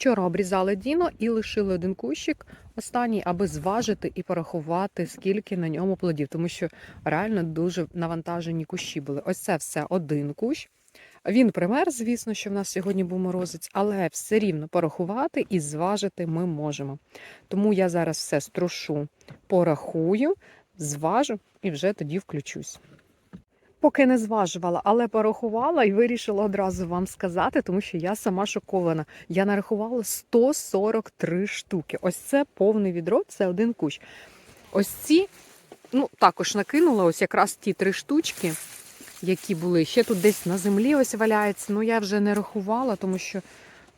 Вчора обрізали Діно і лишили один кущик останній, аби зважити і порахувати, скільки на ньому плодів, тому що реально дуже навантажені кущі були. Ось це все один кущ. Він пример, звісно, що в нас сьогодні був морозець, але все рівно порахувати і зважити ми можемо. Тому я зараз все струшу, порахую, зважу і вже тоді включусь. Поки не зважувала, але порахувала і вирішила одразу вам сказати, тому що я сама шокована. Я нарахувала 143 штуки. Ось це повне відро, це один кущ. Ось ці, ну також накинула ось якраз ті три штучки, які були. Ще тут десь на землі ось валяється. Ну я вже не рахувала, тому що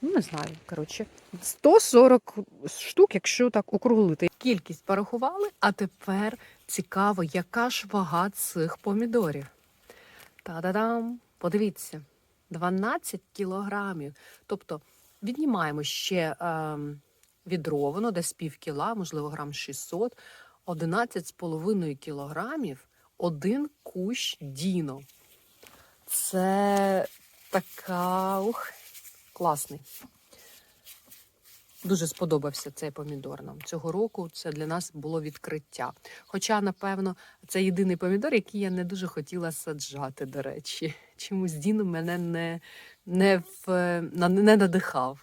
ну не знаю. Коротше, 140 штук, якщо так округлити. Кількість порахували, а тепер цікаво, яка ж вага цих помідорів. Та-да-дам! Подивіться, 12 кілограмів. Тобто віднімаємо ще е, відровано, десь пів кіла, можливо, грам 600, 11,5 кілограмів один кущ діно. Це така ух, класний. Дуже сподобався цей помідор нам. Цього року це для нас було відкриття. Хоча, напевно, це єдиний помідор, який я не дуже хотіла саджати, до речі. Чомусь Дін мене не, не, в, не надихав.